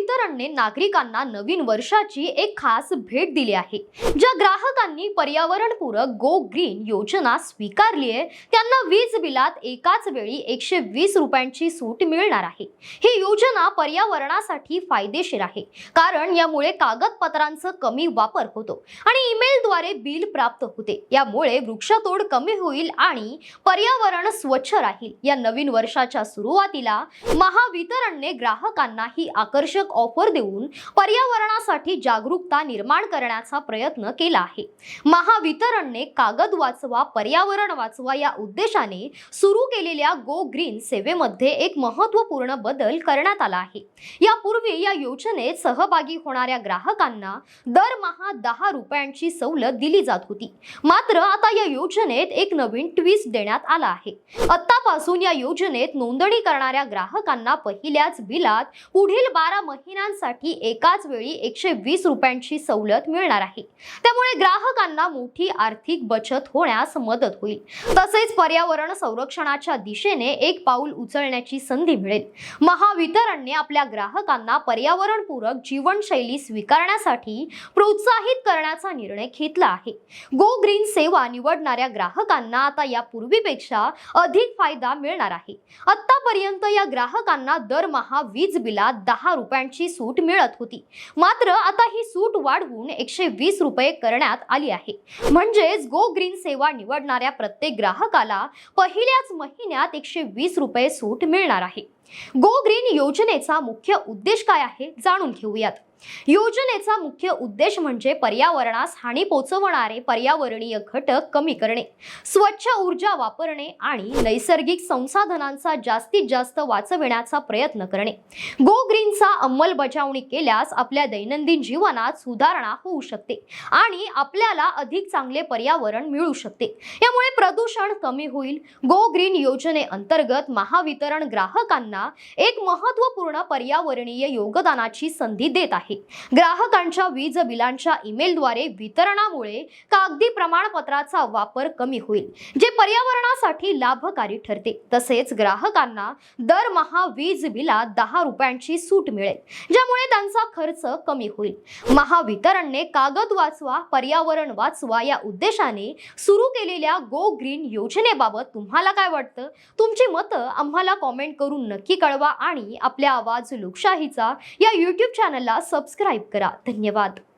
महावितरणने नागरिकांना नवीन वर्षाची एक खास भेट दिली आहे. ज्या ग्राहकांनी पर्यावरणपूरक गो ग्रीन योजना स्वीकारली आहे त्यांना वीज बिलात एकाच वेळी एकशे वीस रुपयांची सूट मिळणार आहे. ही योजना पर्यावरणासाठी फायदेशीर आहे कारण यामुळे कागदपत्रांचा कमी वापर होतो आणि ईमेलद्वारे बिल प्राप्त होते. यामुळे वृक्षतोड कमी होईल आणि पर्यावरण स्वच्छ राहील. या नवीन वर्षाच्या सुरुवातीला महावितरणने ग्राहकांना ही आकर्षक ऑफर देऊन पर्यावरणासाठी जागरूकता निर्माण करण्याचा प्रयत्न केला आहे. महावितरणने कागद वाचवा पर्यावरण वाचवा या उद्देशाने सुरू केलेल्या गो ग्रीन सेवेमध्ये एक महत्त्वपूर्ण बदल करण्यात आला आहे. यापूर्वी या योजनेत सहभागी होणाऱ्या ग्राहकांना दरमहा दहा रुपयांची सवलत दिली जात होती. मात्र आता या योजनेत एक नवीन ट्विस्ट देण्यात आला आहे. आत्तापासून या योजनेत नोंदणी करणाऱ्या ग्राहकांना पहिल्याच बिलात पुढील बारा महिन्यांसाठी एकाच वेळी एकशे वीस रुपयांची सवलत मिळणार आहे. त्यामुळे ग्राहकांना मोठी आर्थिक बचत होण्यास मदत होईल. तसेच पर्यावरण संरक्षणाच्या दिशेने एक पाऊल उचलण्याची संधी मिळेल. महावितरणने आपल्या ग्राहकांना पर्यावरणपूरक जीवनशैली स्वीकारण्यासाठी प्रोत्साहित करण्याचा निर्णय घेतला आहे. गो ग्रीन सेवा निवडणाऱ्या ग्राहकांना आता या पूर्वीपेक्षा अधिक फायदा मिळणार आहे. आतापर्यंत या ग्राहकांना दरमहा वीज बिलात दहा रुपयांची सूट मिळत होती. मात्र आता ही सूट वाढवून एकशे वीस रुपये करण्यात आली आहे. म्हणजेच गो ग्रीन सेवा निवडणाऱ्या प्रत्येक ग्राहकाला पहिल्याच महिन्यात एकशे वीस रुपये सूट मिळणार आहे. गो ग्रीन योजनेचा मुख्य उद्देश काय आहे जाणून घेऊयात. योजनेचा मुख्य उद्देश म्हणजे पर्यावरणास हानी पोचवणारे पर्यावरणीय घटक कमी करणे स्वच्छ ऊर्जा वापरणे आणि नैसर्गिक संसाधनांचा जास्तीत जास्त वाचविण्याचा प्रयत्न करणे. गो ग्रीनचा अंमलबजावणी केल्यास आपल्या दैनंदिन जीवनात सुधारणा होऊ शकते आणि आपल्याला अधिक चांगले पर्यावरण मिळू शकते. यामुळे प्रदूषण कमी होईल. गो ग्रीन योजनेअंतर्गत महावितरण ग्राहकांना एक महत्त्वपूर्ण पर्यावरणीय योगदानाची संधी देत आहे. ग्राहकांच्या वीज बिलांच्या ईमेलद्वारे वितरणामुळे कागदी प्रमाणपत्राचा वापर कमी होईल जे पर्यावरणासाठी लाभकारी ठरते. तसेच ग्राहकांना दरमहा वीज बिलात दहा रुपयांची सूट मिळेल ज्यामुळे त्यांचा खर्च कमी होईल. महावितरणने कागद वाचवा पर्यावरण वाचवा या उद्देशाने सुरू केलेल्या गो ग्रीन योजनेबाबत तुम्हाला काय वाटतं? तुमची मतं आम्हाला कॉमेंट करून नक्की कळवा आणि आपल्या आवाज लोकशाहीचा या यूट्यूब चॅनलला सबस्क्राईब करा. धन्यवाद.